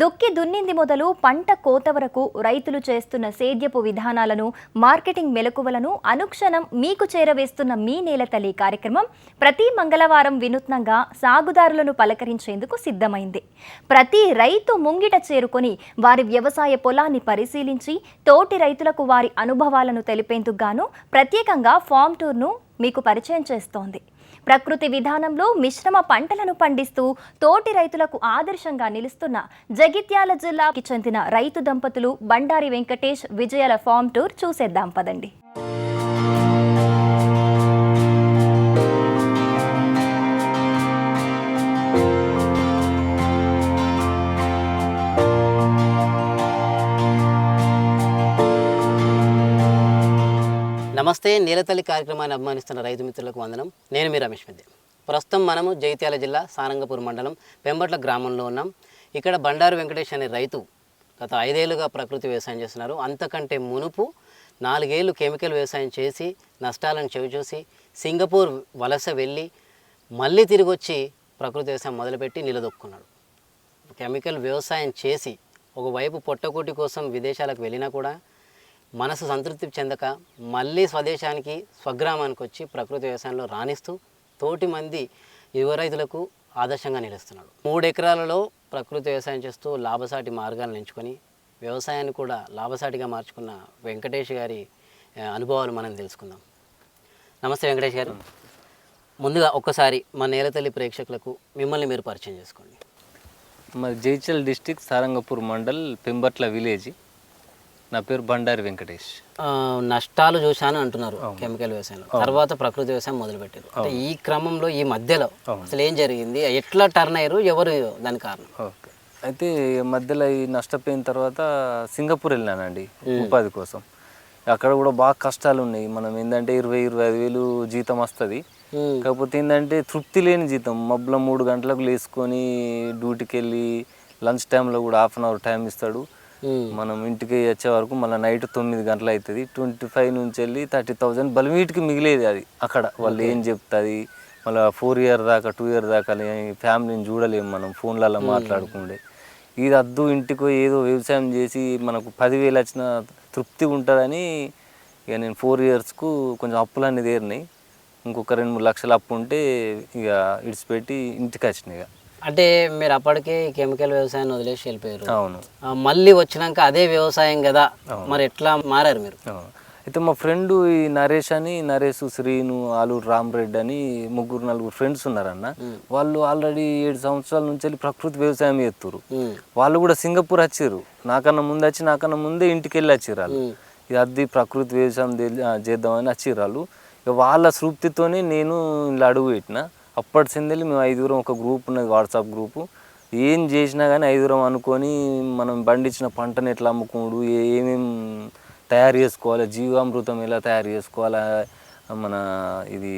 దుక్కి దున్నింది మొదలు పంట కోత వరకు రైతులు చేస్తున్న సేద్యపు విధానాలను మార్కెటింగ్ మెలకువలను అనుక్షణం మీకు చేరవేస్తున్న మీ నేలతల్లి కార్యక్రమం ప్రతి మంగళవారం వినూత్నంగా సాగుదారులను పలకరించేందుకు సిద్ధమైంది. ప్రతి రైతు ముంగిట చేరుకొని వారి వ్యవసాయ పొలాన్ని పరిశీలించి తోటి రైతులకు వారి అనుభవాలను తెలిపేందుకు గాను ప్రత్యేకంగా ఫామ్ టూర్ను మీకు పరిచయం చేస్తోంది. ప్రకృతి విధానంలో మిశ్రమ పంటలను పండిస్తూ తోటి రైతులకు ఆదర్శంగా నిలుస్తున్న జగిత్యాల జిల్లాకి చెందిన రైతు దంపతులు బండారి వెంకటేష్ విజయాల ఫామ్ టూర్ చూసేద్దాం పదండి. నమస్తే నీలతల్లి కార్యక్రమాన్ని అభిమానిస్తున్న రైతు మిత్రులకు వందనం. నేను మీ రమేష్ మిద్దే ప్రస్తుతం మనము జైత్యాల జిల్లా సారంగపూర్ మండలం పెంబట్ల గ్రామంలో ఉన్నాం. ఇక్కడ బండారు వెంకటేష్ అనే రైతు గత ఐదేళ్ళుగా ప్రకృతి వ్యవసాయం చేస్తున్నారు. అంతకంటే మునుపు నాలుగేళ్ళు కెమికల్ వ్యవసాయం చేసి నష్టాలను చవిచూసి సింగపూర్ వలస వెళ్ళి మళ్ళీ తిరిగి వచ్చి ప్రకృతి వ్యవసాయం మొదలుపెట్టి నిలదొక్కున్నాడు. కెమికల్ వ్యవసాయం చేసి ఒకవైపు పొట్టకోటి కోసం విదేశాలకు వెళ్ళినా కూడా మనసు సంతృప్తి చెందక మళ్ళీ స్వదేశానికి స్వగ్రామానికి వచ్చి ప్రకృతి వ్యవసాయంలో రాణిస్తూ తోటి మంది యువ రైతులకు ఆదర్శంగా నిలుస్తున్నాడు. మూడు ఎకరాలలో ప్రకృతి వ్యవసాయం చేస్తూ లాభసాటి మార్గాలను ఎంచుకొని వ్యవసాయాన్ని కూడా లాభసాటిగా మార్చుకున్న వెంకటేష్ గారి అనుభవాలు మనం తెలుసుకుందాం. నమస్తే వెంకటేష్ గారు. ముందుగా ఒక్కసారి మా నేలతల్లి ప్రేక్షకులకు మిమ్మల్ని మీరు పరిచయం చేసుకోండి. మరి జైచల్ డిస్టిక్ సారంగపూర్ మండల్ పెంబట్ల విలేజ్. నా పేరు బండారి వెంకటేష్. నష్టాలు చూశాను అంటున్నారు కెమికల్ వ్యవసాయంలో. తర్వాత ప్రకృతి వ్యవసాయం మొదలుపెట్టారు. అంటే ఈ క్రమంలో ఈ మధ్యలో అసలు ఏం జరిగింది? ఎట్లా టర్న్ అయ్యారు? ఎవరు దాని కారణం? ఓకే. అయితే మధ్యలో ఈ నష్టపోయిన తర్వాత సింగపూర్ వెళ్ళానండి ఉపాధి కోసం. అక్కడ కూడా బాగా కష్టాలు ఉన్నాయి. మనం ఏంటంటే ఇరవై ఇరవై ఐదు వేలు జీతం వస్తుంది. కాకపోతే ఏంటంటే తృప్తి లేని జీతం. మబ్బుల మూడు గంటలకు లేసుకొని డ్యూటీకి వెళ్ళి లంచ్ టైంలో కూడా హాఫ్ అన్ అవర్ టైం ఇస్తాడు. మనం ఇంటికి వచ్చే వరకు మళ్ళీ నైట్ తొమ్మిది గంటలు అవుతుంది. ట్వంటీ ఫైవ్ నుంచి వెళ్ళి థర్టీ థౌజండ్ బలిమీటికి మిగిలేది అది అక్కడ. వాళ్ళు ఏం చెప్తుంది? మళ్ళీ ఫోర్ ఇయర్ దాకా టూ ఇయర్ దాకా ఫ్యామిలీని చూడలేము మనం ఫోన్లలో మాట్లాడుకుండే ఇది అద్దు ఇంటికి ఏదో వ్యవసాయం చేసి మనకు పదివేలు వచ్చిన తృప్తి ఉంటుందని ఇక నేను ఫోర్ ఇయర్స్కు కొంచెం అప్పులన్నీ తీరినాయి. ఇంకొక రెండు మూడు లక్షలు అప్పు ఉంటే ఇక ఇడిచిపెట్టి ఇంటికి వచ్చినాయి ఇక. అంటే మీరు అప్పటికే కెమికల్ వ్యవసాయాన్ని వదిలేసి వెళ్ళిపోయారు. అవును. మళ్ళీ వచ్చినాక అదే వ్యవసాయం కదా. మరి ఎట్లా మారారు మీరు. అయితే మా ఫ్రెండ్ ఈ నరేష్ అని నరేష్ శ్రీను ఆలూరు రామరెడ్డి అని ముగ్గురు నలుగురు ఫ్రెండ్స్ ఉన్నారన్న. వాళ్ళు ఆల్రెడీ ఏడు సంవత్సరాల నుంచి వెళ్ళి ప్రకృతి వ్యవసాయం చేస్తారు వాళ్ళు కూడా సింగపూర్ వచ్చారు నాకన్నా ముందు వచ్చి నాకన్నా ముందే ఇంటికి వెళ్ళి వచ్చారు వాళ్ళు. ఇది అద్ది ప్రకృతి వ్యవసాయం చేద్దామని వచ్చిర్రు వాళ్ళు. ఇక వాళ్ళ సృప్తితోనే నేను ఇలా అడుగు పెట్టిన. అప్పటి సిందెళ్ళి మేము ఐదుగురం ఒక గ్రూప్ ఉన్నది వాట్సాప్ గ్రూపు. ఏం చేసినా కానీ ఐదుగురం అనుకొని మనం పండించిన పంటను ఎట్లా అమ్ముకోడు ఏమేం తయారు చేసుకోవాలి జీవామృతం ఎలా తయారు చేసుకోవాలా మన ఇది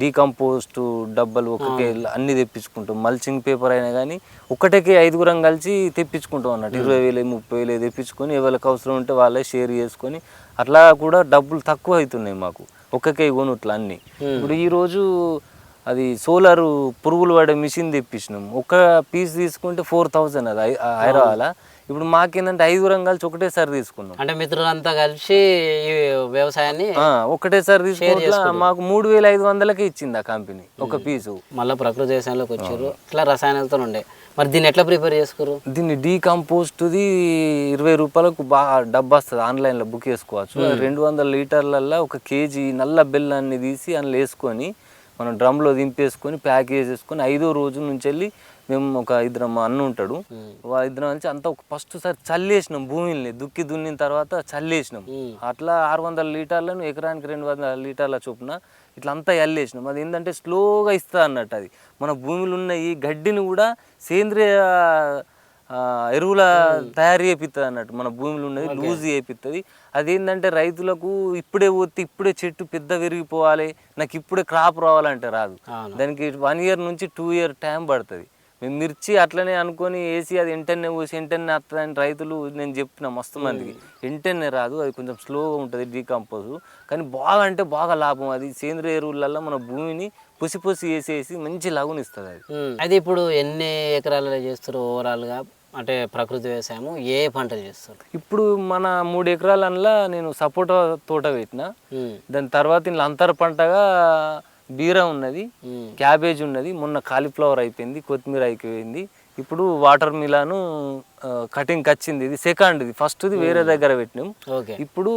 డీకంపోస్ట్ డబ్బలు ఒక్కకే అన్ని తెప్పించుకుంటాం. మల్చింగ్ పేపర్ అయినా కానీ ఒక్కటేకే ఐదుగురం కలిసి తెప్పించుకుంటాం అన్నట్టు. ఇరవై వేలు ముప్పై వేలు తెప్పించుకొని ఎవరికి అవసరం ఉంటే వాళ్ళే షేర్ చేసుకొని అట్లా కూడా డబ్బులు తక్కువ అవుతున్నాయి మాకు. ఒక్కకే కొనుట్లు అన్ని ఇప్పుడు ఈరోజు అది సోలార్ పురుగులు పడే మిషన్ తెప్పించినాం. ఒక పీస్ తీసుకుంటే ఫోర్ థౌజండ్ అది హై- హైదరాబాద్ ఇప్పుడు మాకేందంటే ఐదుగురం కలిసి ఒకటేసారి తీసుకున్నాం. అంటే మిత్రులంతా కలిసి వ్యవసాయాన్ని ఒకటేసారి తీసుకుంటే మాకు మూడు వేల ఐదు వందలకే ఇచ్చింది ఆ కంపెనీ ఒక పీసు. మళ్ళీ ప్రకృతి వ్యవసాయంలోకి వచ్చారు. ఇట్లా రసాయనాలతో ఉండే. మరి దీన్ని ఎట్లా ప్రిపేర్ చేసుకురు దీన్ని డీకంపోస్ట్ది ఇరవై రూపాయలకు బాగా డబ్బా వస్తుంది. ఆన్లైన్లో బుక్ చేసుకోవచ్చు. రెండు వందల లీటర్లల్లో ఒక కేజీ నల్ల బెల్లాన్ని తీసి అందులో వేసుకొని మనం డ్రమ్లో దింపేసుకొని ప్యాక్ చేసేసుకొని ఐదో రోజు నుంచి వెళ్ళి మేము ఒక ఇద్దరం అన్న ఉంటాడు. ఇద్దరం నుంచి అంతా ఒక ఫస్ట్ సారి చల్లేసినాం భూమిని దుక్కి దున్నిన తర్వాత చల్లేసినాం. అట్లా ఆరు వందల లీటర్లను ఎకరానికి రెండు వందల లీటర్ల చొప్పున ఇట్లా అంతా ఎల్లేసినాం అది ఏంటంటే స్లోగా ఇస్తా అన్నట్టు అది. మన భూమిలో ఉన్న ఈ గడ్డిని కూడా సేంద్రియ ఎరువుల తయారు చేపిస్తుంది అన్నట్టు. మన భూమిలో ఉన్నది లూజ్ చేపిస్తుంది అదేంటంటే రైతులకు ఇప్పుడే పోతే ఇప్పుడే చెట్టు పెద్ద పెరిగిపోవాలి నాకు ఇప్పుడే క్రాప్ రావాలంటే రాదు. దానికి వన్ ఇయర్ నుంచి టూ ఇయర్ టైం పడుతుంది. మేము మిర్చి అట్లనే అనుకొని వేసి అది వెంటనే పోసి వెంటనే వస్తుందని రైతులు నేను చెప్పిన మస్తు మందికి. వెంటనే రాదు అది కొంచెం స్లోగా ఉంటుంది డీకంపోజ్. కానీ బాగా అంటే బాగా లాభం. అది సేంద్రియ ఎరువులలో మన భూమిని పుసి పుసి వేసేసి మంచి లాగునిస్తుంది అది. అయితే ఇప్పుడు ఎన్ని ఎకరాలలో చేస్తారు ఓవరాల్గా అంటే ప్రకృతి వ్యవసాయము ఏ పంటలు చేస్తారు? ఇప్పుడు మన మూడు ఎకరాలల్లో నేను సపోటా తోట పెట్టిన. దాని తర్వాత ఇందులో అంతర పంటగా బీర ఉన్నది. క్యాబేజ్ ఉన్నది మొన్న కాలీఫ్లవర్ అయిపోయింది కొత్తిమీర అయిపోయింది. ఇప్పుడు వాటర్ మిలాను కటింగ్ వచ్చింది ఇది సెకండ్ ఇది ఫస్ట్ది వేరే దగ్గర పెట్టినాం. ఓకే. ఇప్పుడు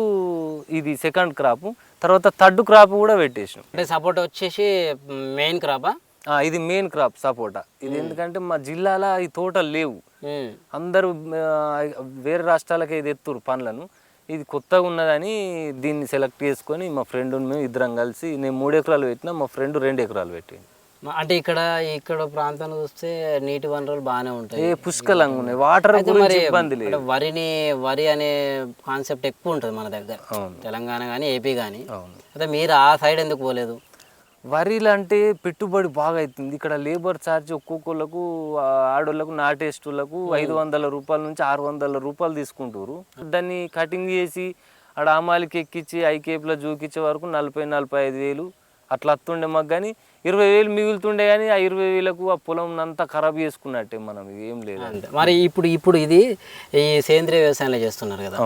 ఇది సెకండ్ క్రాప్ తర్వాత థర్డ్ క్రాప్ కూడా పెట్టేసినాం. అంటే సపోర్ట్ వచ్చేసి మెయిన్ క్రాపా ఇది మెయిన్ క్రాప్ సపోటా. ఇది ఎందుకంటే మా జిల్లాలో ఈ తోటలు లేవు. అందరూ వేరే రాష్ట్రాలకే ఇది ఎత్తురు పండ్లను. ఇది కొత్తగా ఉన్నదని దీన్ని సెలెక్ట్ చేసుకొని మా ఫ్రెండ్ మేము ఇద్దరం కలిసి నేను మూడు ఎకరాలు పెట్టినా మా ఫ్రెండ్ రెండు ఎకరాలు పెట్టింది అంటే ఇక్కడ ఇక్కడ ప్రాంతాన్ని చూస్తే నీటి వనరులు బాగానే ఉంటాయి. పుష్కలంగా ఉన్నాయి. వాటర్ మరి ఇబ్బంది లేదు. వరిని వరి అనే కాన్సెప్ట్ ఎక్కువ ఉంటుంది మన దగ్గర. తెలంగాణ కానీ ఏపీ కానీ అయితే మీరు ఆ సైడ్ ఎందుకు పోలేదు? వరిలు అంటే పెట్టుబడి బాగా అవుతుంది ఇక్కడ లేబర్ ఛార్జ్ ఒక్కొక్కళ్ళకు ఆడోళ్ళకు నాటేస్టులకు ఐదు వందల రూపాయల నుంచి ఆరు వందల రూపాయలు తీసుకుంటారు దాన్ని కటింగ్ చేసి ఆడ అమాలికి ఎక్కించి ఐకేప్లో జూకిచ్చే వరకు నలభై నలభై ఐదు వేలు అట్లా వస్తుండే మాకు కానీ ఇరవై వేలు మిగులుతుండే కానీ ఆ ఇరవై వేలకు ఆ పొలం అంతా ఖరాబ్ చేసుకున్నట్టే మనం ఇది ఏం లేదు. మరి ఇప్పుడు ఇప్పుడు ఇది ఈ సేంద్రియ వ్యవసాయంలో చేస్తున్నారు కదా.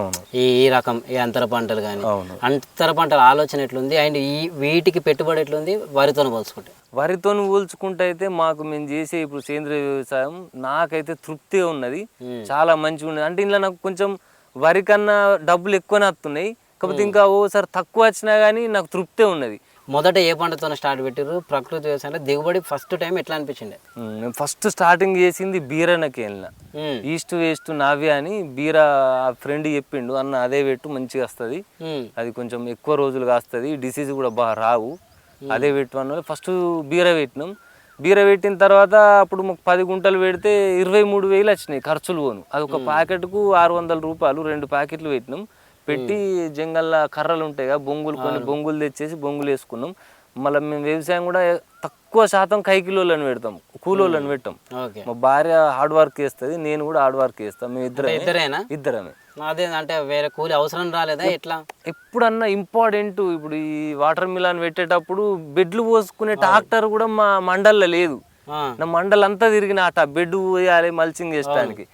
ఈ ఈ రకం ఈ అంతర పంటలు కానీ. అంతర పంటల ఆలోచన ఎట్లుంది? అండ్ ఈ వీటికి పెట్టుబడి ఎట్లుంది? వరితో పోల్చుకుంటే. వరితో పోల్చుకుంటే అయితే మాకు మేము చేసే ఇప్పుడు సేంద్రియ వ్యవసాయం నాకైతే తృప్తిగా ఉన్నది. చాలా మంచిగా ఉన్నది. అంటే ఇందులో నాకు కొంచెం వరి కన్నా డబ్బులు ఎక్కువనే వస్తున్నాయి. కాకపోతే ఇంకా ఓసారి తక్కువ వచ్చినా కానీ నాకు తృప్తే ఉన్నది. మొదట ఏ పంటతో స్టార్ట్ పెట్టారు ప్రకృతి వ్యవసాయంలో దిగుబడి ఫస్ట్ టైం ఎట్లా అనిపించింది? మ్మ్. ఫస్ట్ స్టార్టింగ్ చేసింది బీరనకి వెళ్ళిన. ఈస్ట్ వేస్ట్ నావ్య అని బీర ఆ ఫ్రెండ్ చెప్పిండు అన్న అదే పెట్టు మంచిగా వస్తుంది. అది కొంచెం ఎక్కువ రోజులు కాస్తుంది డిసీజ్ కూడా బాగా రావు. అదే పెట్టమని ఫస్ట్ బీర పెట్టినాం. బీర పెట్టిన తర్వాత అప్పుడు మాకు పది గుంటలు పెడితే ఇరవై మూడు వేలు వచ్చినాయి ఖర్చులు పోను. అది ఒక ప్యాకెట్కు ఆరు వందల రూపాయలు రెండు ప్యాకెట్లు పెట్టినాం. పెట్టి జంగల్లో కర్రలు ఉంటాయి కదా బొంగులు కొన్ని బొంగులు తెచ్చేసి బొంగులు వేసుకున్నాం. మళ్ళీ మేము వ్యవసాయం కూడా తక్కువ శాతం కైకిలోళ్ళని పెడతాం కూలోళ్ళని పెట్టాం. మా భార్య హార్డ్ వర్క్ చేస్తుంది నేను కూడా హార్డ్ వర్క్ చేస్తాం మేము ఇద్దరమే. ఇద్దరేనా? ఇద్దరమే. అదే అంటే వేరే కూలి అవసరం రాలేదా ఎట్లా? ఎప్పుడన్నా ఇంపార్టెంట్ ఇప్పుడు ఈ వాటర్ మిలాన్ పెట్టేటప్పుడు బెడ్లు పోసుకునే ట్రాక్టర్ కూడా మా మండల్లో లేదు. నా మండల్ అంతా తిరిగిన అట బెడ్ పోయాలి మల్చింగ్ చేసడానికి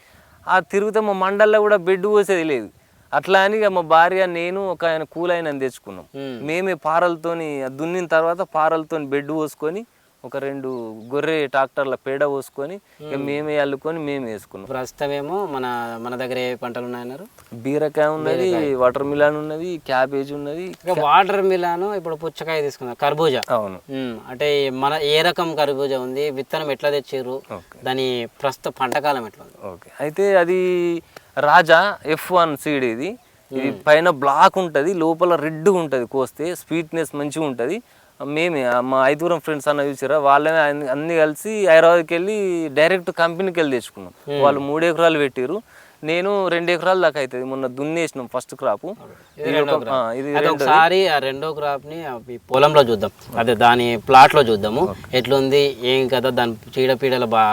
ఆ తిరిగితే మా మండల్లో కూడా బెడ్ పోసేది లేదు. అట్లా అని మా భార్య నేను ఒక ఆయన కూలైన తెచ్చుకున్నాం. ఉమ్. మేమే పారలతోని దున్నిన తర్వాత పారలతోని బెడ్ పోసుకొని ఒక రెండు గొర్రె ట్రాక్టర్ల పేడ పోసుకొని ఇక మేమే అల్లుకొని మేమే వేసుకున్నాం. ప్రస్తుతమేమో మన మన దగ్గర ఏ పంటలు ఉన్నాయన్నారు? బీరకాయ ఉన్నది వాటర్ మిలాన్ ఉన్నది క్యాబేజ్ ఉన్నది. వాటర్ మిలాను ఇప్పుడు పుచ్చకాయ తీసుకుందాం కర్బూజా. అవును. అంటే మన ఏ రకం కర్బూజా ఉంది విత్తనం ఎట్లా తెచ్చారు. దాని ప్రస్తుత పంటకాలం ఎట్లా ఉంది? ఓకే. అయితే అది రాజా ఎఫ్ వన్ సీడ్ ఇది. ఇది పైన బ్లాక్ ఉంటుంది లోపల రెడ్గా ఉంటుంది కోస్తే స్వీట్నెస్ మంచిగా ఉంటుంది. మేమే మా ఐదుగురం ఫ్రెండ్స్ అన్న చూసారా వాళ్ళని అన్ని- కలిసి హైదరాబాద్కి వెళ్ళి డైరెక్ట్ కంపెనీకి వెళ్ళి తెచ్చుకున్నాం. వాళ్ళు మూడు ఎకరాలు పెట్టారు నేను రెండు ఎకరాలు దాకా అవుతుంది మొన్న దున్నేసినాం ఫస్ట్ క్రాప్ ఇది ఒకసారి ఆ రెండో క్రాప్ని పొలంలో చూద్దాం. అదే దాని ప్లాట్లో చూద్దాము. ఎట్లుంది ఏం కదా దాని చీడపీడల బా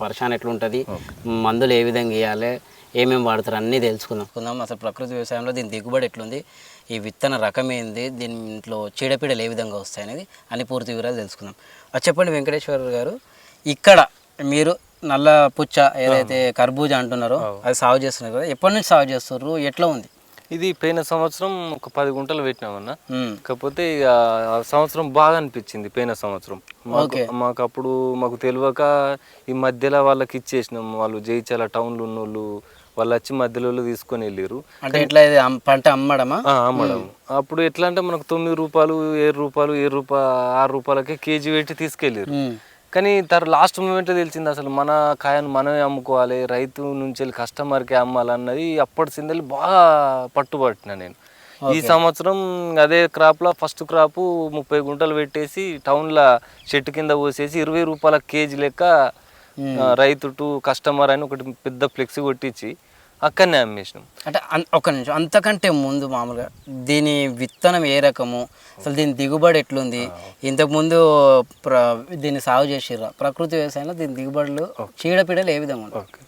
పరిశాన్ ఎట్లుంటది మందులు ఏ విధంగా వేయాలి ఏమేమి వాడతారు అన్నీ తెలుసుకుందాం. కుందాం. అసలు ప్రకృతి వ్యవసాయంలో దీని దిగుబడి ఎట్లుంది? ఈ విత్తన రకం ఏంది? దీంట్లో చీడపీడలు ఏ విధంగా వస్తాయి అనేది అన్ని పూర్తి వివరాలు తెలుసుకుందాం. అది చెప్పండి వెంకటేశ్వర గారు. ఇక్కడ మీరు నల్ల పుచ్చ ఏదైతే కర్బూజా అంటున్నారో అది సాగు చేస్తున్నారు కదా. ఎప్పటి నుంచి సాగు చేస్తున్నారు ఎట్లా ఉంది? ఇది పోయిన సంవత్సరం ఒక పది గుంటలు పెట్టినామన్నా. కాకపోతే ఇక ఆ సంవత్సరం బాగా అనిపించింది పోయిన సంవత్సరం. మాకు మాకు అప్పుడు మాకు తెలియక ఈ మధ్యలో వాళ్ళకి ఇచ్చేసినాం. వాళ్ళు జైచాల టౌన్లో ఉన్నోళ్ళు వాళ్ళు వచ్చి మధ్యలో తీసుకొని వెళ్ళారు అంటే పంట అమ్మడమా? అమ్మడం అప్పుడు ఎట్లా అంటే మనకు తొమ్మిది రూపాయలు ఏడు రూపాయలు ఏడు రూపాయలు ఆరు రూపాయలకే కేజీ పెట్టి తీసుకెళ్ళారు. కానీ తర్ లాస్ట్ మూమెంట్ తెలిసింది అసలు మన కాయను మనమే అమ్ముకోవాలి రైతు నుంచి వెళ్ళి కస్టమర్కే అమ్మాలన్నది అప్పటి సిందలు బాగా పట్టుబట్టిన నేను. ఈ సంవత్సరం అదే క్రాప్లో ఫస్ట్ క్రాప్ ముప్పై గుంటలు పెట్టేసి టౌన్లో చెట్టు కింద పోసేసి ఇరవై రూపాయల కేజీ లెక్క రైతు టు కస్టమర్ అని ఒకటి పెద్ద ఫ్లెక్సీ కొట్టించి అక్కడనే అమ్మేసినాం. అంటే ఒక్క నిమిషం అంతకంటే ముందు మామూలుగా దీని విత్తనం ఏ రకము? అసలు దీని దిగుబడి ఎట్లుంది? ఇంతకుముందు ప్ర దీన్ని సాగు చేసిర్రా? ప్రకృతి వ్యవసాయంలో దీని దిగుబడులు చీడపీడలు ఏ విధంగా ఉంటాయి ఓకే.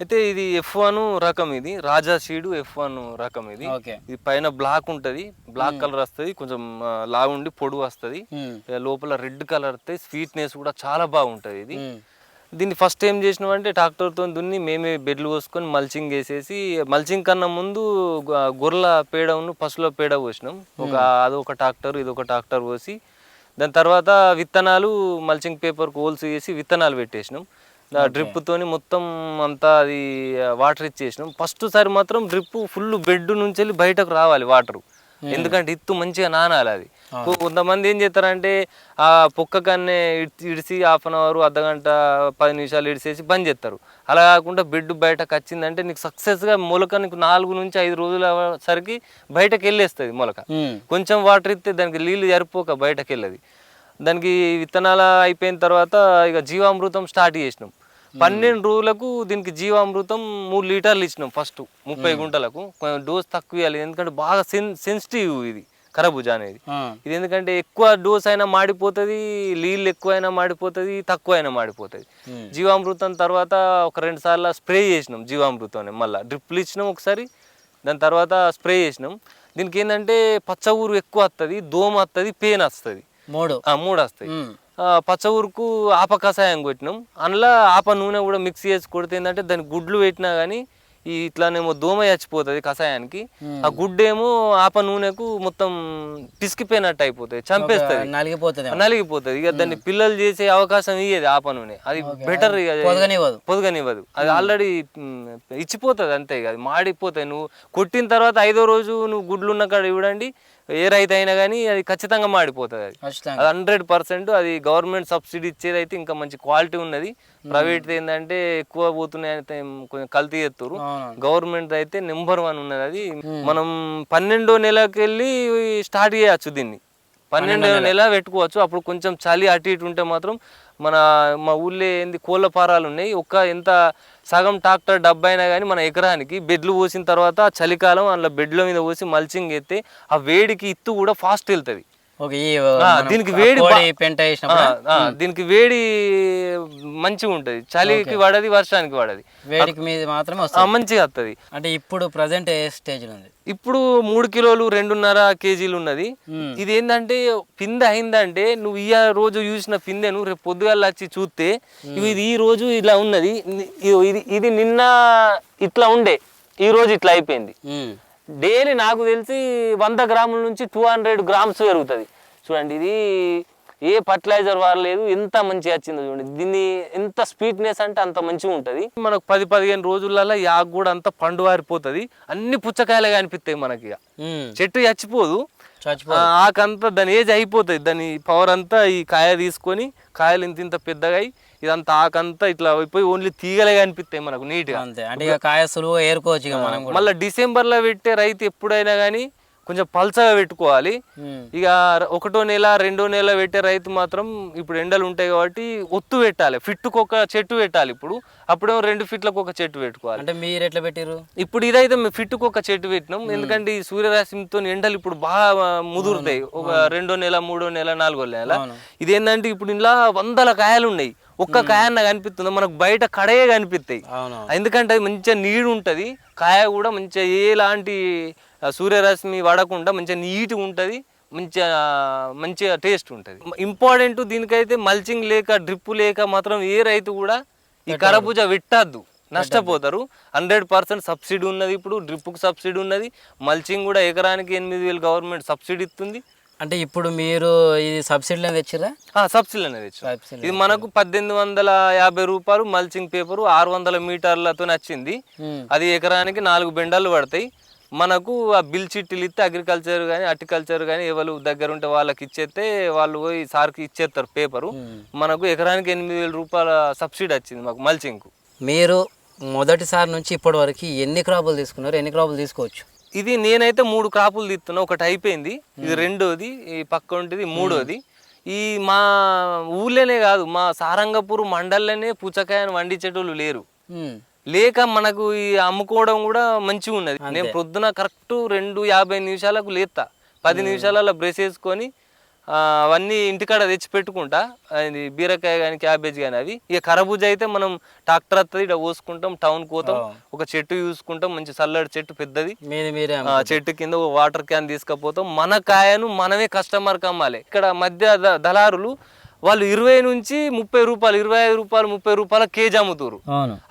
అయితే ఇది ఎఫ్ వన్ రకం ఇది రాజా సీడు ఎఫ్ వన్ రకం ఇది. ఇది పైన బ్లాక్ ఉంటది. బ్లాక్ కలర్ వస్తుంది కొంచెం ఆ, లావుండి పొడుగు వస్తుంది. ఉమ్, లోపల రెడ్ కలర్ వస్తాయి స్వీట్నెస్ కూడా చాలా బాగుంటుంది ఇది. దీన్ని ఫస్ట్ ఏం చేసినాం అంటే ట్రాక్టర్తో దున్ని మేమే బెడ్లు పోసుకొని మల్చింగ్ వేసేసి మల్చింగ్ కన్నా ముందు గొర్రెల పేడను పశువుల పేడ పోసినాం. ఒక అదొక ట్రాక్టర్ ఇదొక ట్రాక్టర్ పోసి దాని తర్వాత విత్తనాలు మల్చింగ్ పేపర్కి హోల్స్ వేసి విత్తనాలు పెట్టేసినాం. ఆ డ్రిప్ తోని మొత్తం అంతా అది వాటర్ ఇచ్చేసినాం. ఫస్ట్ సారి మాత్రం డ్రిప్ ఫుల్ బెడ్ నుంచి వెళ్ళి బయటకు రావాలి వాటర్ ఎందుకంటే ఇత్తు మంచిగా నానాలి అది. కొంతమంది ఏం చేస్తారంటే ఆ పొక్క కన్నే ఇడిసి హాఫ్ అన్ అవర్ అర్ధ గంట పది నిమిషాలు ఇడిసేసి బంద్ చేస్తారు. అలా కాకుండా బెడ్ బయటకు వచ్చిందంటే నీకు సక్సెస్గా మొలక నీకు నాలుగు నుంచి ఐదు రోజుల సరికి బయటకు వెళ్ళేస్తుంది మొలక. ఉమ్, కొంచెం వాటర్ ఇస్తే దానికి నీళ్ళు సరిపోక బయటకు వెళ్ళదు. దానికి విత్తనాలు అయిపోయిన తర్వాత ఇక జీవామృతం స్టార్ట్ చేసినాం. పన్నెండు రోజులకు దీనికి జీవామృతం మూడు లీటర్లు ఇచ్చినాం ఫస్ట్ ముప్పై గుంటలకు. కొంచెం డోస్ తక్కువ ఇవ్వాలి. ఎందుకంటే బాగా సెన్ సెన్సిటివ్ ఇది కరబుజా అనేది. ఇది ఎందుకంటే ఎక్కువ డోస్ అయినా మాడిపోతుంది నీళ్ళు ఎక్కువ అయినా మాడిపోతుంది తక్కువ అయినా మాడిపోతుంది జీవామృతం తర్వాత ఒక రెండు సార్లు స్ప్రే చేసినాం జీవామృతం మళ్ళీ డ్రిప్లు ఇచ్చినాం ఒకసారి దాని తర్వాత స్ప్రే చేసినాం. దీనికి ఏంటంటే పచ్చ ఊరు ఎక్కువ వస్తుంది దోమ వస్తుంది పెయిన్ వస్తుంది. మూడు. మూడు వస్తాయి. పచ్చ ఊరుకు ఆప కషాయం కొట్టినాం. అందులో ఆప నూనె కూడా మిక్స్ చేసి కొడితే ఏంటంటే దాని గుడ్లు పెట్టినా కానీ ఈ ఇట్లానేమో దోమ చచ్చిపోతుంది కషాయానికి. ఆ గుడ్డేమో ఆప నూనెకు మొత్తం పిసికిపోయినట్టు అయిపోతుంది చంపేస్తుంది. నలిగిపోతుంది నలిగిపోతుంది. ఇక దాన్ని పిల్లలు చేసే అవకాశం ఇయ్యేది ఆప నూనె. అది బెటర్ పొదగనివ్వదు. అది ఆల్రెడీ ఇచ్చిపోతుంది అంతే ఇక. అది మాడిపోతాయి నువ్వు కొట్టిన తర్వాత ఐదో రోజు నువ్వు గుడ్లు ఉన్న కాడ ఇవ్వడండి ఏ రైతు అయినా కానీ అది ఖచ్చితంగా మాడిపోతుంది అది. అది హండ్రెడ్ పర్సెంట్ అది గవర్నమెంట్ సబ్సిడీ ఇచ్చేది అయితే ఇంకా మంచి క్వాలిటీ ఉన్నది. ప్రైవేట్ ఏంటంటే ఎక్కువ పోతున్నాయి అయితే కొంచెం కల్తీ చేస్తారు. గవర్నమెంట్ అయితే నెంబర్ వన్ ఉన్నది అది. మనం పన్నెండో నెలకి వెళ్ళి స్టార్ట్ చేయొచ్చు దీన్ని. పన్నెండో నెల పెట్టుకోవచ్చు. అప్పుడు కొంచెం చలి అటు ఇటు ఉంటే మాత్రం మన మా ఊళ్ళో ఏంది కోళ్ళ పారాలు ఉన్నాయి ఒక్క ఎంత సగం ట్రాక్టర్ డబ్బు అయినా కానీ మన ఎకరానికి బెడ్లు పోసిన తర్వాత చలికాలం అందులో బెడ్ల మీద పోసి మల్చింగ్ ఎత్తే ఆ వేడికి ఇత్తు కూడా ఫాస్ట్ వెళ్తుంది. దీనికి వేడి పెంట దీనికి వేడి మంచిగా ఉంటుంది. చలికి పడది వర్షానికి పడది వేడికి మీద మాత్రమే మంచిగా వస్తుంది. అంటే ఇప్పుడు ప్రజెంట్ ఏ స్టేజ్ ఉంది? ఇప్పుడు మూడు కిలోలు రెండున్నర కేజీలు ఉన్నది. ఇది ఏంటంటే పిందె అయిందంటే నువ్వు ఈ రోజు చూసిన పిందెను రేపు పొద్దుగాల వచ్చి చూస్తే ఇది ఈ రోజు ఇలా ఉన్నది. ఇది ఇది నిన్న ఇట్లా ఉండే. ఈ రోజు ఇట్లా అయిపోయింది. డైలీ నాకు తెలిసి వంద గ్రాముల నుంచి టూ హండ్రెడ్ గ్రామ్స్ పెరుగుతుంది. చూడండి ఇది ఏ ఫర్టిలైజర్ వాడలేదు ఎంత మంచిగా వచ్చిందో చూడండి. దీన్ని ఎంత స్వీట్నెస్ అంటే అంత మంచిగా ఉంటుంది. మనకు పది పదిహేను రోజులలో యాగ్ కూడా అంత పండు వారిపోతుంది. అన్ని పుచ్చకాయలే కనిపిస్తాయి మనకి చెట్టు చచ్చిపోదు. ఆకంతా దాని ఏజ్ అయిపోతుంది. దాని పవర్ అంతా ఈ కాయ తీసుకొని కాయలు ఇంత ఇంత పెద్దగా అయి ఇదంతా ఆకంతా ఇట్లా అయిపోయి ఓన్లీ తీగలే కనిపిస్తాయి మనకు నీట్గా. అంతే. అంటే ఇక కాయ సులువుగా ఏరుకోవచ్చు ఇక మనం కూడా. మళ్ళీ డిసెంబర్లో పెట్టే రైతు ఎప్పుడైనా కానీ కొంచెం పల్చగా పెట్టుకోవాలి. ఉమ్, ఇక ఒకటో నెల రెండో నెల పెట్టే రైతు మాత్రం ఇప్పుడు ఎండలు ఉంటాయి కాబట్టి ఒత్తు పెట్టాలి. ఫిట్టుకు ఒక చెట్టు పెట్టాలి ఇప్పుడు. అప్పుడేమో రెండు ఫిట్లకు ఒక చెట్టు పెట్టుకోవాలి. అంటే మీరు ఎట్లా పెట్టిర్రు? ఇప్పుడు ఇదైతే మేము ఫిట్టుకు ఒక చెట్టు పెట్టినాం. ఎందుకంటే ఈ సూర్యరశ్మితో ఎండలు ఇప్పుడు బాగా ముదురుతాయి. ఒక రెండో నెల మూడో నెల నాలుగో నెల. అవును. ఇది ఏంటంటే ఇప్పుడు ఇలా వందల కాయలు ఉన్నాయి ఒక్క కాయ అన్న కనిపిస్తుంది మనకు బయట కడయే కనిపిస్తాయి. ఎందుకంటే అది మంచిగా నీడు ఉంటుంది కాయ కూడా మంచిగా ఎలాంటి సూర్యరశ్మి పడకుండా మంచిగా నీట్గా ఉంటుంది మంచిగా మంచిగా టేస్ట్ ఉంటుంది. ఇంపార్టెంట్ దీనికైతే మల్చింగ్ లేక డ్రిప్ లేక మాత్రం ఏ రైతు కూడా ఈ కరబూజ పెట్టద్దు నష్టపోతారు. హండ్రెడ్ పర్సెంట్ సబ్సిడీ ఉన్నది ఇప్పుడు డ్రిప్కు సబ్సిడీ ఉన్నది మల్చింగ్ కూడా ఎకరానికి ఎనిమిది వేలు గవర్నమెంట్ సబ్సిడీ ఇస్తుంది అంటే ఇప్పుడు మీరు ఇది సబ్సిడీలో తెచ్చిర్రా? ఆ, సబ్సిడీ అనేది తెచ్చు. సబ్సిడీ ఇది మనకు పద్దెనిమిది వందల యాభై రూపాయలు మల్చింగ్ పేపరు ఆరు వందల మీటర్లతో నచ్చింది అది ఎకరానికి నాలుగు బెండాలు పడతాయి. మనకు ఆ బిల్ చిట్టీలు ఇస్తే అగ్రికల్చర్ కానీ అర్టికల్చర్ కానీ ఎవరు దగ్గర ఉంటే వాళ్ళకి ఇచ్చేస్తే వాళ్ళు పోయి సార్కి ఇచ్చేస్తారు పేపరు. మనకు ఎకరానికి ఎనిమిది వేల రూపాయల సబ్సిడీ వచ్చింది మాకు మల్చింగ్కు. మీరు మొదటిసారి నుంచి ఇప్పటి వరకు ఎన్ని క్రాపులు తీసుకున్నారు? ఎన్ని క్రాపులు తీసుకోవచ్చు? ఇది నేనైతే మూడు క్రాపులు తీస్తున్నా. ఒకటి అయిపోయింది. ఇది రెండోది ఈ పక్క ఉంటుంది మూడోది. ఈ మా ఊళ్ళోనే కాదు మా సారంగపూర్ మండల్లోనే పుచ్చకాయను వండించేటోళ్ళు లేరు. లేక మనకు ఈ అమ్ముకోవడం కూడా మంచిగా ఉన్నది నేను పొద్దున కరెక్ట్ రెండు యాభై నిమిషాలకు లేస్తా పది నిమిషాలలో బ్రష్ వేసుకొని అవన్నీ ఇంటికాడ తెచ్చి పెట్టుకుంటా. అది బీరకాయ కానీ క్యాబేజ్ కానీ అవి. ఇక కరబూజ అయితే మనం ట్రాక్టర్ వస్తుంది ఇక్కడ పోసుకుంటాం టౌన్కి పోతాం. ఒక చెట్టు చూసుకుంటాం మంచి చల్లడి చెట్టు పెద్దది. చెట్టు కింద ఒక వాటర్ క్యాన్ తీసుకపోతాం. మన కాయను మనమే కస్టమర్కి అమ్మాలి. ఇక్కడ మధ్య దళారులు వాళ్ళు ఇరవై నుంచి ముప్పై రూపాయలు ఇరవై ఐదు రూపాయలు ముప్పై రూపాయల కేజీ అమ్ముతారు.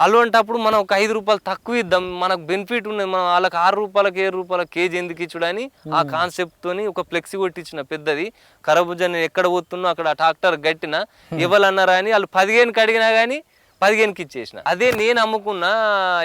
అలాంటప్పుడు మనం ఒక ఐదు రూపాయలు తక్కువ ఇద్దాం మనకు బెనిఫిట్ ఉన్నది మనం వాళ్ళకి ఆరు రూపాయలకి ఏడు రూపాయల కేజీ ఎందుకు ఇచ్చుడని ఆ కాన్సెప్ట్ తోని ఒక ఫ్లెక్సీ కొట్టించిన పెద్దది. కరబుజ నేను ఎక్కడ పోతున్నా అక్కడ ట్రాక్టర్ గట్టిన ఇవ్వాలన్నారా అని వాళ్ళు పదిహేనుకి అడిగినా కానీ పదిహేనుకి ఇచ్చేసిన. అదే నేను అమ్ముకున్న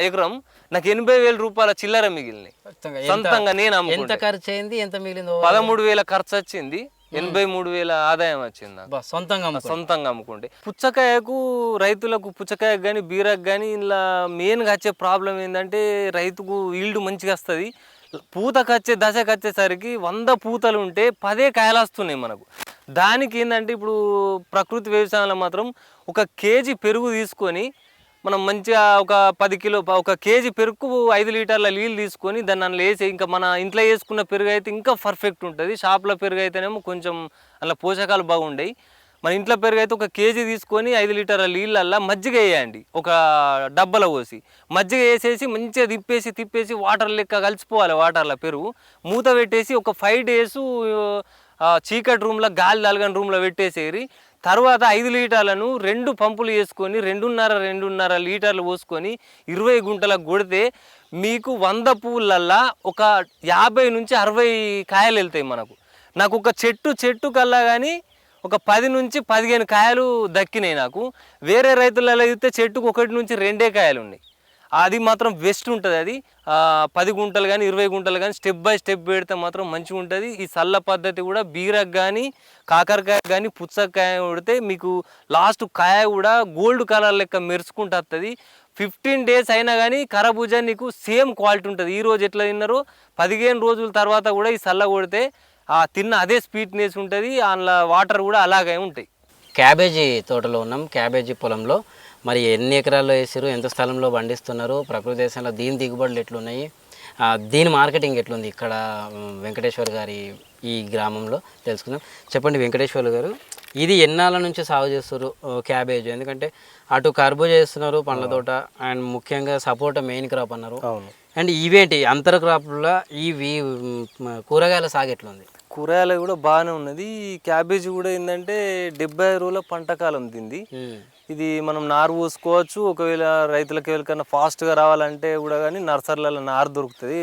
ఎకరం నాకు ఎనభై వేల రూపాయల చిల్లర మిగిలినాయి. ఎంత- సొంతంగా నేను ఎంత ఖర్చు అయింది ఎంత మిగిలిందో. పదమూడు వేల ఖర్చు వచ్చింది. ఎనభై మూడు వేల ఆదాయం వచ్చింది నాకు. సొంతంగా. సొంతంగా అమ్ముకుంటే పుచ్చకాయకు రైతులకు పుచ్చకాయకు కానీ బీరకు కానీ ఇలా మెయిన్గా వచ్చే ప్రాబ్లం ఏంటంటే రైతుకు ఈల్డ్ మంచిగా వస్తుంది పూతకు వచ్చే దశకు వచ్చేసరికి వంద పూతలు ఉంటే పదే కాయలు వస్తున్నాయి మనకు దానికి ఏంటంటే ఇప్పుడు ప్రకృతి వ్యవసాయంలో మాత్రం ఒక కేజీ పెరుగు తీసుకొని మనం మంచిగా ఒక పది కిలో ఒక కేజీ పెరుగు ఐదు లీటర్ల నీళ్ళు తీసుకొని దాన్ని అందులో వేసి ఇంకా మన ఇంట్లో వేసుకున్న పెరుగు అయితే ఇంకా పర్ఫెక్ట్ ఉంటుంది. షాప్లో పెరుగు అయితేనేమో కొంచెం అందులో పోషకాలు బాగుండయి. మన ఇంట్లో పెరుగు అయితే ఒక కేజీ తీసుకొని ఐదు లీటర్ల నీళ్ళల్లో మజ్జిగ వేయండి. ఒక డబ్బల పోసి మజ్జిగ వేసేసి మంచిగా తిప్పేసి తిప్పేసి వాటర్ లెక్క కలిసిపోవాలి వాటర్లో పెరుగు. మూత పెట్టేసి ఒక ఫైవ్ డేస్ చీకటి రూమ్లో గాలి తలగని రూమ్లో పెట్టేసేరి తర్వాత ఐదు లీటర్లను రెండు పంపులు వేసుకొని రెండున్నర రెండున్నర లీటర్లు పోసుకొని ఇరవై గుంటలకు కొడితే మీకు వంద పువ్వులల్లా ఒక యాభై నుంచి అరవై కాయలు వెళ్తాయి మనకు. నాకు ఒక చెట్టు చెట్టు కల్లా కానీ ఒక పది నుంచి పదిహేను కాయలు దక్కినాయి నాకు. వేరే రైతులలో అయితే చెట్టుకు ఒకటి నుంచి రెండే కాయలు ఉన్నాయి. అది మాత్రం బెస్ట్ ఉంటుంది. అది పది గుంటలు కానీ ఇరవై గుంటలు కానీ స్టెప్ బై స్టెప్ పెడితే మాత్రం మంచిగా ఉంటుంది. ఈ సల్ల పద్ధతి కూడా బీరకు కానీ కాకరకాయ కానీ పుచ్చకాయ కొడితే మీకు లాస్ట్ కాయ కూడా గోల్డ్ కలర్ లెక్క మెరుచుకుంటూ వస్తుంది. ఫిఫ్టీన్ డేస్ అయినా కానీ కరబూజ నీకు సేమ్ క్వాలిటీ ఉంటుంది. ఈ రోజు ఎట్లా తిన్నారో పదిహేను రోజుల తర్వాత కూడా ఈ సల్ల కొడితే ఆ తిన్న అదే స్వీట్నెస్ ఉంటుంది. అందులో వాటర్ కూడా అలాగే ఉంటాయి. క్యాబేజీ తోటలో ఉన్నాం. క్యాబేజీ పొలంలో. మరి ఎన్ని ఎకరాల్లో వేసారు ఎంత స్థలంలో పండిస్తున్నారు ప్రకృతి దేశంలో దీని దిగుబడులు ఎట్లున్నాయి దీని మార్కెటింగ్ ఎట్లుంది ఇక్కడ వెంకటేశ్వర్ గారి ఈ గ్రామంలో తెలుసుకుందాం. చెప్పండి వెంకటేశ్వర్ గారు ఇది ఎన్నాళ్ళ నుంచి సాగు చేస్తారు క్యాబేజ్? ఎందుకంటే అటు కర్బూజా చేస్తున్నారు పండ్ల తోట అండ్ ముఖ్యంగా సపోటా మెయిన్ క్రాప్ అన్నారు. అవును. అండ్ ఇవేంటి అంతర క్రాప్లో ఇవి కూరగాయల సాగు ఎట్లుంది? కూరగాయలు కూడా బాగానే ఉన్నది. ఈ క్యాబేజీ కూడా ఏంటంటే డెబ్బై రోజుల పంట కాలం తింది ఉమ్. ఇది మనం నారు పోసుకోవచ్చు. ఒకవేళ రైతులకు ఎవరికైనా ఫాస్ట్గా రావాలంటే కూడా కానీ నర్సరీలలో నారు దొరుకుతుంది.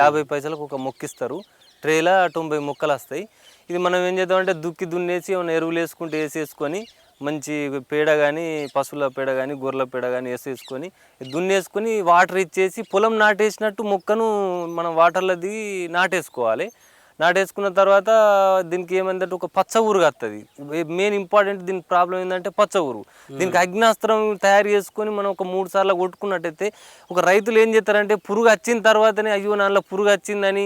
యాభై పైసలకు ఒక మొక్కిస్తారు ట్రేలా తొంభై మొక్కలు వస్తాయి. ఇది మనం ఏం చేద్దామంటే దుక్కి దున్నేసి ఏమైనా ఎరువులు వేసుకుంటే వేసేసుకొని మంచి పేడ కానీ పశువుల పేడ కానీ గొర్రెల పేడ కానీ వేసేసుకొని దున్నేసుకొని వాటర్ ఇచ్చేసి పొలం నాటేసినట్టు మొక్కను మనం వాటర్లో దిగి నాటేసుకోవాలి. నాటేసుకున్న తర్వాత దీనికి ఏమైందంటే ఒక పచ్చ ఊరు వస్తుంది మెయిన్ ఇంపార్టెంట్ దీని ప్రాబ్లం ఏంటంటే పచ్చ ఊరు. దీనికి అగ్నాస్త్రం తయారు చేసుకొని మనం ఒక మూడు సార్లు కొట్టుకున్నట్టయితే ఒక రైతులు ఏం చేస్తారంటే పురుగు వచ్చిన తర్వాతనే అయ్యో నాలో పురుగు వచ్చిందని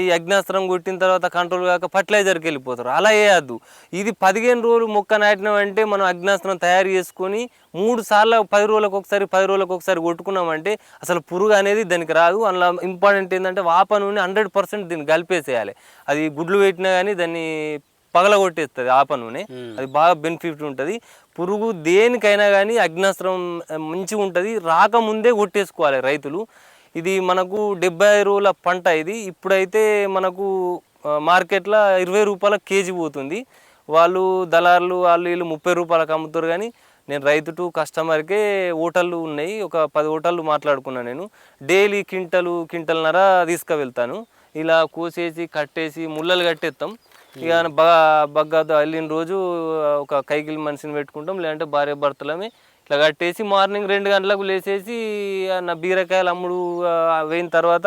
ఈ అగ్నాస్త్రం కొట్టిన తర్వాత కంట్రోల్ కాక ఫర్టిలైజర్కి వెళ్ళిపోతారు. అలా వేయద్దు. ఇది పదిహేను రోజులు మొక్క నాటినామంటే మనం అగ్నాస్త్రం తయారు చేసుకొని మూడు సార్లు పది రోజులకు ఒకసారి పది రోజులకు ఒకసారి కొట్టుకున్నామంటే అసలు పురుగు అనేది దానికి రాదు. అందులో ఇంపార్టెంట్ ఏంటంటే వాప నూనె హండ్రెడ్ పర్సెంట్ దీన్ని కలిపేసేయాలి. అది గుడ్లు పెట్టినా కానీ దాన్ని పగల కొట్టేస్తుంది ఆప నూనె. అది బాగా బెనిఫిట్ ఉంటుంది. పురుగు దేనికైనా కానీ అగ్నాస్త్రం మంచిగా ఉంటుంది రాకముందే కొట్టేసుకోవాలి రైతులు. ఇది మనకు డెబ్బై రోజుల పంట ఇది. ఇప్పుడైతే మనకు మార్కెట్లో ఇరవై రూపాయల కేజీ పోతుంది. వాళ్ళు దళారులు వాళ్ళు వీళ్ళు ముప్పై రూపాయలకు అమ్ముతారు కానీ నేను రైతు టు కస్టమర్కే హోటళ్ళు ఉన్నాయి. ఒక పది హోటళ్ళు మాట్లాడుకున్నాను నేను. డైలీ క్వింటలు క్వింటల్నర తీసుకువెళ్తాను. ఇలా కోసేసి కట్టేసి ముళ్ళలు కట్టేస్తాం ఇక బాగా బగ్గా వెళ్ళిన రోజు ఒక కైకిలి మనిషిని పెట్టుకుంటాం. లేదంటే భార్య భర్తలమే ఇట్లా కట్టేసి మార్నింగ్ రెండు గంటలకు లేచేసి ఆ నా బీరకాయలు అమ్ముడు వేయిన తర్వాత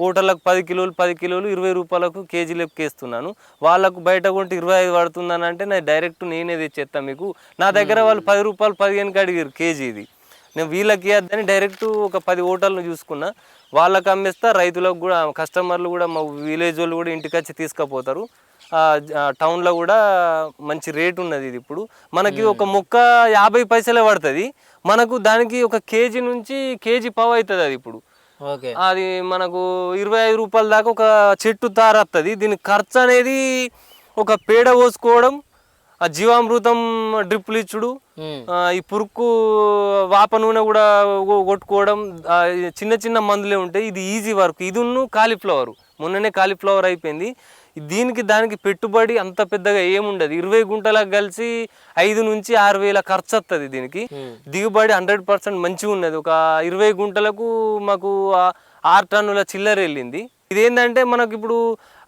హోటళ్ళకు పది కిలోలు పది కిలోలు ఇరవై రూపాయలకు కేజీ లెక్కేస్తున్నాను వాళ్ళకు బయట కొంటే ఇరవై ఐదు పడుతుందని అంటే నేను డైరెక్ట్ నేనే తెచ్చేస్తాను మీకు. నా దగ్గర వాళ్ళు పది రూపాయలు పదిహేనుకి అడిగారు కేజీ ఇది నేను వీళ్ళకి ఇవ్వద్దని డైరెక్ట్ ఒక పది హోటల్ను చూసుకున్నా. వాళ్ళకి అమ్మేస్తా రైతులకు కూడా కస్టమర్లు కూడా మా విలేజ్ వాళ్ళు కూడా ఇంటికి వచ్చి తీసుకుపోతారు. టౌన్లో కూడా మంచి రేట్ ఉన్నది ఇది ఇప్పుడు. మనకి ఒక మొక్క యాభై పైసలే పడుతుంది. మనకు దానికి ఒక కేజీ నుంచి కేజీ పావు అవుతుంది అది ఇప్పుడు. ఓకే. అది మనకు ఇరవై ఐదు రూపాయల దాకా ఒక చెట్టు తారత్తది. దీని ఖర్చు అనేది ఒక పేడ పోసుకోవడం ఆ జీవామృతం డ్రిప్పులు ఇచ్చుడు. ఈ పురుక్కు వాప నూనె కూడా కొట్టుకోవడం చిన్న చిన్న మందులే ఉంటాయి. ఇది ఈజీ వర్క్. ఇది ఉన్ను కాలీఫ్లవర్. మొన్ననే కాలీఫ్లవర్ అయిపోయింది. దీనికి దానికి పెట్టుబడి అంత పెద్దగా ఏముండదు. ఇరవై గుంటలకు కలిసి ఐదు నుంచి ఆరు వేల ఖర్చు వస్తుంది దీనికి దిగుబడి హండ్రెడ్ పర్సెంట్ మంచిగా ఉన్నది. ఒక ఇరవై గుంటలకు మాకు ఆరు టన్నుల చిల్లర వెళ్ళింది. ఇదేంటంటే మనకు ఇప్పుడు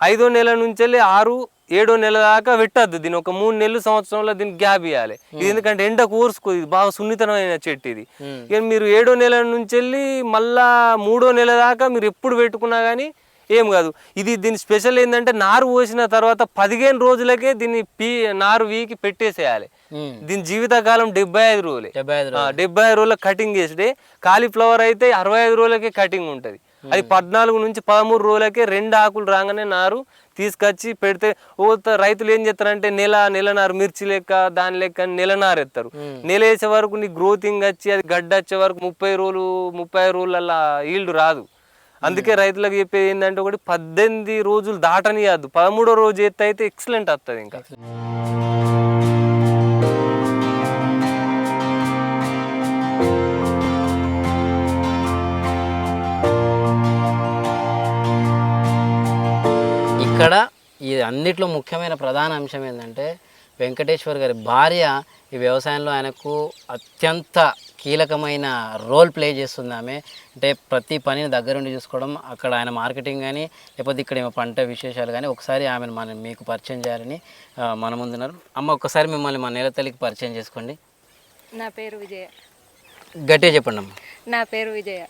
ఐదో నెల నుంచి వెళ్ళి ఆరు ఏడో నెల దాకా పెట్టద్దు. దీని ఒక మూడు నెలలు సంవత్సరంలో దీనికి గ్యాప్ ఇవ్వాలి ఇది ఎందుకంటే ఎండ కోర్సుకో ఇది బాగా సున్నితమైన చెట్టు ఇది. ఇక మీరు ఏడో నెల నుంచి వెళ్ళి మళ్ళా మూడో నెల దాకా మీరు ఎప్పుడు పెట్టుకున్నా కానీ ఏం కాదు. ఇది దీని స్పెషల్ ఏంటంటే నారు పోసిన తర్వాత పదిహేను రోజులకే దీన్ని పీ నారు వీకి పెట్టేసేయాలి. ఉమ్. దీని జీవితకాలం డెబ్బై ఐదు రోజులే. డెబ్బై ఐదు రోజులకు కటింగ్ చేస్తే కాలీఫ్లవర్ అయితే అరవై ఐదు రోజులకే కటింగ్ ఉంటుంది. అది పద్నాలుగు నుంచి పదమూడు రోజులకే రెండు ఆకులు రాగానే నారు తీసుకొచ్చి పెడితే ఓ రైతులు ఏం చేస్తారంటే నెల నెల నారు మిర్చి లెక్క దాని లెక్క అని నెల నారు ఎత్తారు నెల వేసే వరకు నీ గ్రోతింగ్ వచ్చి అది గడ్డ వచ్చే వరకు ముప్పై రోజులు ముప్పై రోజులల్లా ఈల్డ్ రాదు. అందుకే రైతులకు చెప్పేది ఏంటంటే ఒకటి పద్దెనిమిది రోజులు దాటనియద్దు. పదమూడో రోజు ఎత్తే అయితే ఎక్సలెంట్ వస్తుంది ఇంకా ఇక్కడ ఈ అన్నిట్లో ముఖ్యమైన ప్రధాన అంశం ఏంటంటే వెంకటేశ్వర్ గారి భార్య ఈ వ్యవసాయంలో ఆయనకు అత్యంత కీలకమైన రోల్ ప్లే చేస్తుంది ఆమె. అంటే ప్రతి పనిని దగ్గరుండి చూసుకోవడం అక్కడ ఆయన మార్కెటింగ్ కానీ లేకపోతే ఇక్కడ ఏమో పంట విశేషాలు కానీ ఒకసారి ఆమెను మనం మీకు పరిచయం చేయాలని మన ముందున్నారు. అమ్మ ఒక్కసారి మిమ్మల్ని మా నేల తల్లికి పరిచయం చేసుకోండి. నా పేరు విజయ. గట్టిగా చెప్పండి అమ్మ నా పేరు విజయ.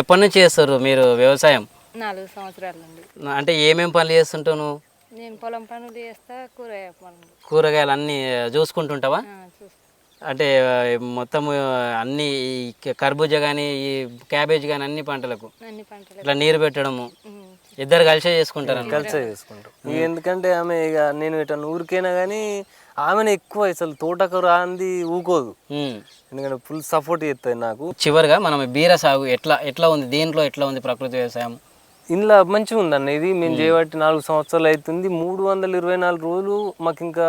ఎప్పటి నుంచి చేస్తారు మీరు వ్యవసాయం? నాలుగు సంవత్సరాల నుండి అంటే ఏమేం పనులు చేస్తుంటావు నువ్వు? నేను పొలం పనులు చేస్తా కూరగాయ పనులు. కూరగాయలు అన్నీ చూసుకుంటుంటావా? ఆ, చూస్తా. అంటే మొత్తం అన్ని కర్బూజా కానీ ఈ క్యాబేజ్ కానీ అన్ని పంటలకు? ఇట్లా నీరు పెట్టడము. ఇద్దరు కలిసే చేసుకుంటారు. కలిసే చేసుకుంటాం. ఇక ఎందుకంటే ఆమె ఇక నేను ఇట్లా ఊరికైనా కానీ ఆమెను ఎక్కువ అసలు తోటకు రాంది ఊకోదు. ఎందుకంటే ఫుల్ సపోర్ట్ చేస్తుంది నాకు. చివరిగా మనం బీర సాగు ఎట్లా ఎట్లా ఉంది? దీంట్లో ఎట్లా ఉంది ప్రకృతి వ్యవసాయం? ఇంట్లో మంచిగా ఉందన్న. ఇది మేము చేయబట్టి నాలుగు సంవత్సరాలు అవుతుంది. మూడు వందల ఇరవై నాలుగు రోజులు మాకు ఇంకా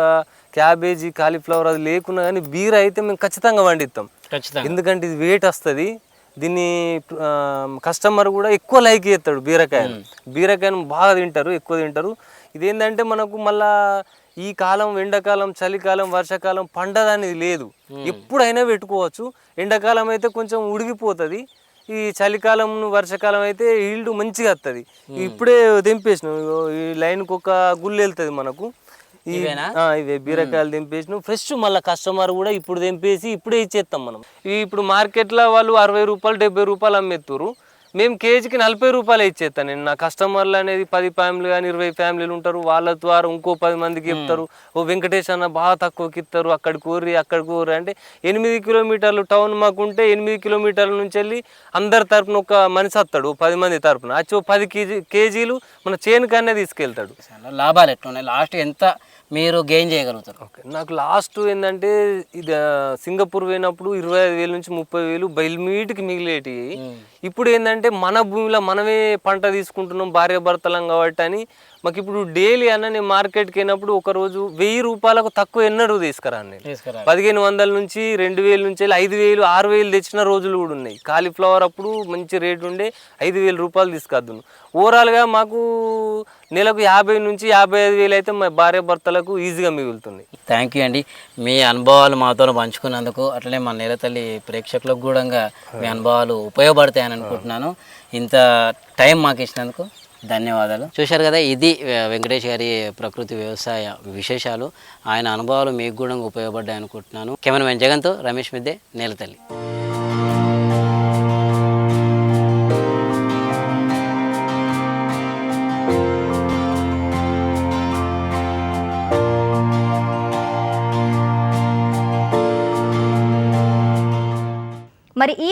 క్యాబేజీ కాలీఫ్లవర్ అది లేకున్నా కానీ బీర అయితే మేము ఖచ్చితంగా పండిస్తాం ఖచ్చితంగా. ఎందుకంటే ఇది వెయిట్ వస్తుంది. దీన్ని కస్టమర్ కూడా ఎక్కువ లైక్ చేస్తాడు బీరకాయను. బీరకాయను బాగా తింటారు ఎక్కువ తింటారు. ఇదేంటంటే మనకు మళ్ళా ఈ కాలం ఎండాకాలం చలికాలం వర్షాకాలం పండగ అనేది లేదు ఎప్పుడైనా పెట్టుకోవచ్చు. ఎండాకాలం అయితే కొంచెం ఉడిగిపోతుంది ఈ చలికాలం వర్షాకాలం అయితే ఈల్డ్ మంచిగా వస్తుంది ఇప్పుడే తెంపేసినాం. ఇగో ఈ లైన్కి ఒక గుళ్ళు వెళ్తుంది మనకు. ఇవే బీరకాయలు తెంపేసినాం. ఫ్రెష్ మళ్ళీ కస్టమర్ కూడా ఇప్పుడు తెంపేసి ఇప్పుడే ఇచ్చేస్తాం మనం. ఇప్పుడు మార్కెట్లో వాళ్ళు అరవై రూపాయలు డెబ్బై రూపాయలు అమ్మేస్తారు మేము కేజీకి నలభై రూపాయలు ఇచ్చేస్తాను నేను. నా కస్టమర్లు అనేది పది ఫ్యామిలీ కానీ ఇరవై ఫ్యామిలీలు ఉంటారు. వాళ్ళ ద్వారా ఇంకో పది మందికి చెప్తారు. ఓ వెంకటేష్ అన్న బాగా తక్కువకి ఇస్తారు. అక్కడికి ఊరి అక్కడికి ఊరి అంటే ఎనిమిది కిలోమీటర్లు టౌన్ మాకు ఉంటే ఎనిమిది కిలోమీటర్ల నుంచి వెళ్ళి అందరి తరపున ఒక మనిషి వస్తాడు ఓ పది మంది తరపున. ఓ పది కేజీ కేజీలు మన చేనుకనే తీసుకెళ్తాడు. లాభాలు ఎట్లా ఉన్నాయి లాస్ట్ ఎంత మీరు గెయిన్ చేయగలుగుతారు. ఓకే నాకు లాస్ట్ ఏంటంటే ఇది సింగపూర్ పోయినప్పుడు ఇరవై ఐదు వేల నుంచి ముప్పై వేలు బయలుమీటికి మిగిలేటి ఇప్పుడు ఏంటంటే మన భూమిలో మనమే పంట తీసుకుంటున్నాం భార్య భర్తలం కాబట్టి అని మాకు ఇప్పుడు డైలీ అన్న నేను మార్కెట్కి వెళ్ళినప్పుడు ఒక రోజు వెయ్యి రూపాయలకు తక్కువ ఎన్నడూ తీసుకురాను నేను. పదిహేను వందల నుంచి రెండు వేల నుంచి ఐదు వేలు ఆరు వేలు తెచ్చిన రోజులు కూడా ఉన్నాయి. కాలీఫ్లవర్ అప్పుడు మంచి రేటు ఉండే ఐదు వేల రూపాయలు తీసుకొద్దును ఓవరాల్గా మాకు నెలకు యాభై నుంచి యాభై ఐదు వేలు అయితే మా భార్య భర్తలకు ఈజీగా మిగులుతుంది. థ్యాంక్ యూ అండి. మీ అనుభవాలు మాతో పంచుకున్నందుకు అట్లనే మా నేలతల్లి ప్రేక్షకులకు కూడా మీ అనుభవాలు ఉపయోగపడతాయని అనుకుంటున్నాను. ఇంత టైం మాకు ఇచ్చినందుకు ధన్యవాదాలు. చూశారు కదా ఇది వెంకటేష్ గారి ప్రకృతి వ్యవసాయ విశేషాలు. ఆయన అనుభవాలు మీకు కూడా ఉపయోగపడ్డాయి అనుకుంటున్నాను కెమెరామెన్ జగన్తో రమేష్ మిద్దే నేలతల్లి.